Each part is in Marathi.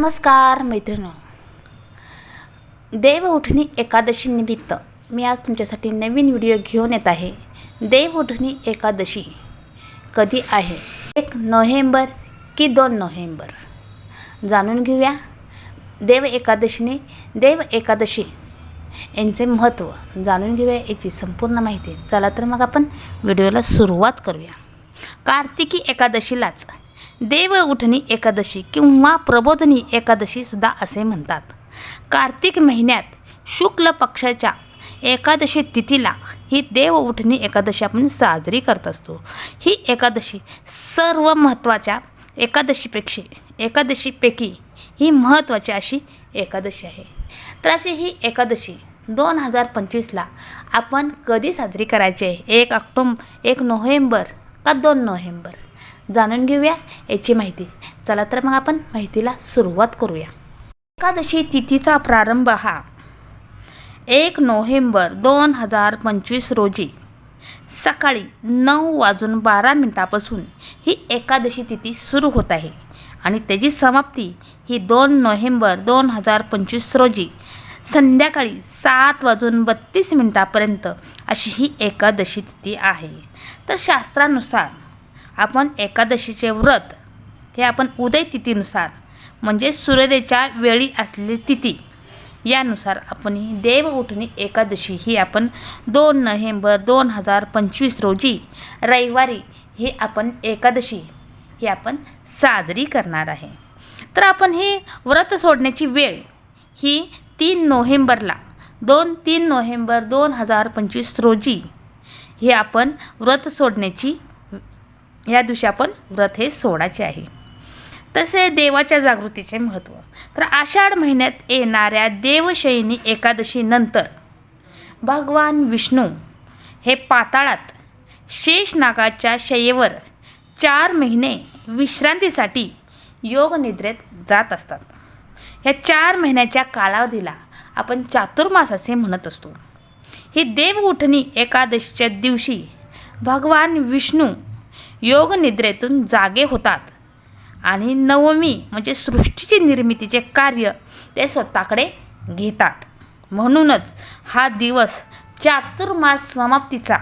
नमस्कार मैत्रिणी देव उठणी एकादशी निमित्त मी आज तुमच्यासाठी नवीन व्हिडिओ घेऊन येत आहे. देव उठणी एकादशी कधी आहे? एक नोव्हेंबर की दोन नोव्हेंबर? जाणून घेऊया. देव एकादशीने देव एकादशी यांचे महत्त्व जाणून घेऊया. याची संपूर्ण माहिती चला तर मग आपण व्हिडिओला सुरुवात करूया. कार्तिकी एकादशीलाच देव उठणी एकादशी किंवा प्रबोधनी एकादशीसुद्धा असे म्हणतात. कार्तिक महिन्यात शुक्ल पक्षाच्या एकादशी तिथीला ही देव उठणी एकादशी आपण साजरी करत असतो. ही एकादशी सर्व महत्त्वाच्या एकादशीपेक्षा एकादशीपैकी ही महत्त्वाची अशी एकादशी आहे. तर अशी ही एकादशी दोन हजार पंचवीसला आपण कधी साजरी करायची आहे? एक ऑक्टोब एक नोव्हेंबर का दोन नोव्हेंबर? जाणून घेऊया याची माहिती. चला तर मग आपण माहितीला सुरुवात करूया. एकादशी तिथीचा प्रारंभ हा. एक नोव्हेंबर दोन हजार पंचवीस रोजी सकाळी नऊ वाजून बारा मिनटापासून ही एकादशी तिथी सुरू होत आहे आणि त्याची समाप्ती ही दोन नोव्हेंबर दोन हजार पंचवीस रोजी संध्याकाळी सात वाजून बत्तीस मिनटापर्यंत अशी ही एकादशी तिथी आहे. तर शास्त्रानुसार आपण एकादशीचे व्रत हे आपण उदय तिथीनुसार म्हणजे सूर्योदयाच्या वेळी असलेली तिथी यानुसार आपण ही देव उठणी एकादशी ही आपण दोन नोव्हेंबर दोन हजार पंचवीस रोजी रविवारी ही आपण एकादशी ही आपण साजरी करणार आहे. तर आपण ही व्रत सोडण्याची वेळ ही तीन नोव्हेंबरला दोन तीन नोव्हेंबर दोन हजार पंचवीस रोजी ही आपण व्रत सोडण्याची या दिवशी आपण व्रत हे सोडायचे आहे. तसे देवाच्या जागृतीचे महत्त्व तर आषाढ महिन्यात येणाऱ्या देवशयनी एकादशीनंतर भगवान विष्णू हे पाताळात शेषनागाच्या शयेवर चार महिने विश्रांतीसाठी योगनिद्रेत जात असतात. ह्या चार महिन्याच्या कालावधीला आपण चातुर्मास असे म्हणत असतो. ही देवउठणी एकादशीच्या दिवशी भगवान विष्णू योगनिद्रेतून जागे होतात. आणि नवमी म्हणजे सृष्टीची निर्मितीचे कार्य ते स्वतःकडे घेतात. म्हणूनच हा दिवस चातुर्मास समाप्तीचा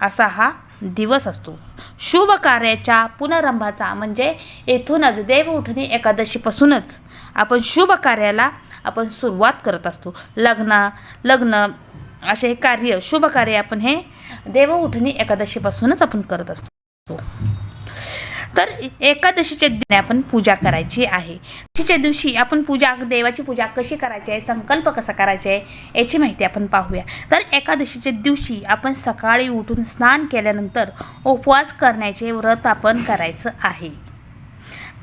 असा हा दिवस असतो. शुभ कार्याच्या पुनरंभाचा म्हणजे येथूनच देव उठणी एकादशीपासूनच आपण शुभ कार्याला आपण सुरुवात करत असतो. लग्न लग्न असे हे कार्य शुभ कार्य आपण हे देव उठणी एकादशीपासूनच आपण करत असतो. तर एकादशीच्या दिवशी आपण पूजा करायची आहे. तिच्या दिवशी आपण पूजा देवाची पूजा कशी करायची आहे संकल्प कसा करायचा आहे याची माहिती आपण पाहूया. तर एकादशीच्या दिवशी आपण सकाळी उठून स्नान केल्यानंतर उपवास करण्याचे व्रत आपण करायचं आहे.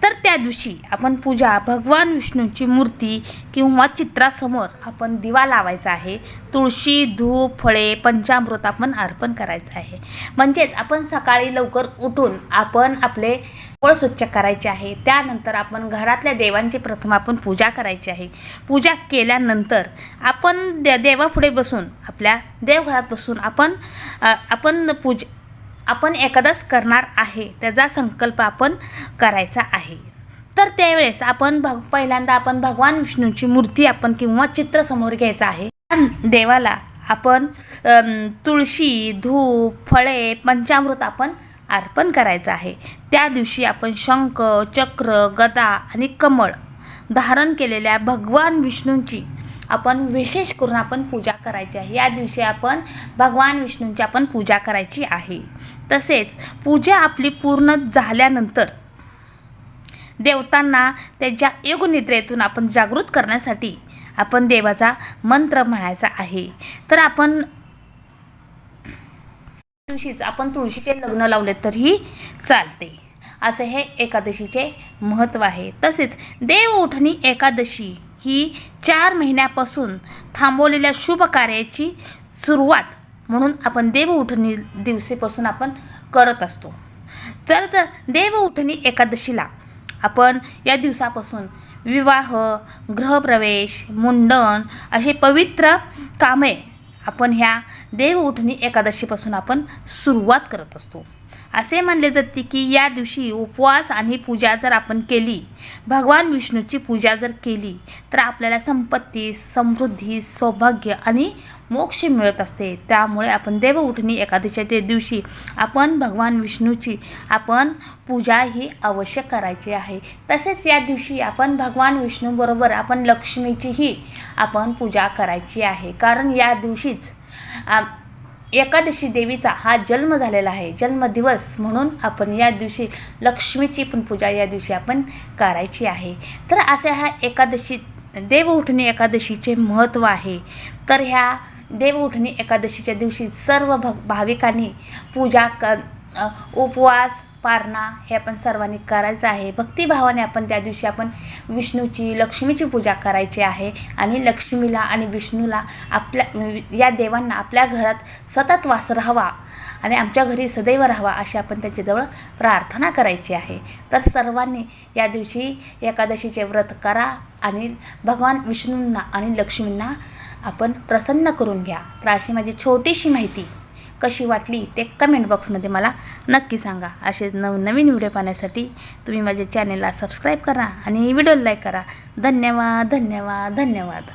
तर त्या दिवशी आपण पूजा भगवान विष्णूंची मूर्ती किंवा चित्रासमोर आपण दिवा लावायचा आहे. तुळशी धूप फळे पंचामृत आपण अर्पण करायचं आहे. म्हणजेच आपण सकाळी लवकर उठून आपण आपले पोळ स्वच्छ करायचे आहे. त्यानंतर आपण घरातल्या देवांची प्रथम आपण पूजा करायची आहे. पूजा केल्यानंतर आपण दे देवापुढे बसून आपल्या देवघरात बसून आपण आपण पूज आपण एखादाच करणार आहे त्याचा संकल्प आपण करायचा आहे. तर त्यावेळेस आपण भग पहिल्यांदा आपण भगवान विष्णूंची मूर्ती आपण किंवा चित्र समोर घ्यायचं आहे. देवाला आपण तुळशी धूप फळे पंचामृत आपण अर्पण करायचं आहे. त्या दिवशी आपण शंख चक्र गदा आणि कमळ धारण केलेल्या भगवान विष्णूंची आपण विशेष करून आपण पूजा करायची आहे. या दिवशी आपण भगवान विष्णूंची आपण पूजा करायची आहे. तसेच पूजा आपली पूर्ण झाल्यानंतर देवतांना त्यांच्या योगनिद्रेतून आपण जागृत करण्यासाठी आपण देवाचा मंत्र म्हणायचा आहे. तर आपण दिवशीच आपण तुळशीचे लग्न लावले तरीही चालते. असे हे एकादशीचे महत्त्व आहे. तसेच देव उठणी एकादशी ही चार महिन्यापासून थांबवलेल्या शुभ कार्याची सुरुवात म्हणून आपण देव उठणी आपण करत असतो. जर तर देव उठणी एकादशीला आपण या दिवसापासून विवाह गृहप्रवेश मुंडन असे पवित्र कामे आपण ह्या देव उठणी एकादशीपासून आपण सुरुवात करत असतो. असे मानले जाते की या दिवशी उपवास आणि पूजा जर आपण केली भगवान विष्णूची पूजा जर केली तर आपल्याला संपत्ती समृद्धी सौभाग्य आणि मोक्ष मिळत असते. त्यामुळे आपण देवउठणी एकादशीच्या दिवशी आपण भगवान विष्णूची आपण पूजा ही अवश्य करायची आहे. तसेच या दिवशी आपण भगवान विष्णूबरोबर आपण लक्ष्मीचीही आपण पूजा करायची आहे. कारण या दिवशीच आ, एकादशी देवीचा हा जन्म झालेला आहे. जन्मदिवस म्हणून आपण या दिवशी लक्ष्मीची पण पूजा या दिवशी आपण करायची आहे. तर असे हा एकादशी देवउठणी एकादशीचे महत्त्व आहे. तर ह्या देवउठणी एकादशीच्या दिवशी सर्व भ भाविकांनी पूजा कर उपवास पारणा हे आपण सर्वांनी करायचं आहे. भक्तिभावाने आपण त्या दिवशी आपण विष्णूची लक्ष्मीची पूजा करायची आहे आणि लक्ष्मीला आणि विष्णूला आपल्या या देवांना आपल्या घरात सतत वास राहावा आणि आमच्या घरी सदैव राहावा अशी आपण त्याच्याजवळ प्रार्थना करायची आहे. तर सर्वांनी या दिवशी एकादशीचे व्रत करा आणि भगवान विष्णूंना आणि लक्ष्मींना आपण प्रसन्न करून घ्या. तर अशी माझी छोटीशी माहिती कशी वाटली ते कमेंट बॉक्समध्ये मला नक्की सांगा. असे नवनवीन व्हिडिओ पाहण्यासाठी तुम्ही माझ्या चॅनेलला सबस्क्राईब करा आणि व्हिडिओ लाईक करा. धन्यवाद धन्यवाद धन्यवाद.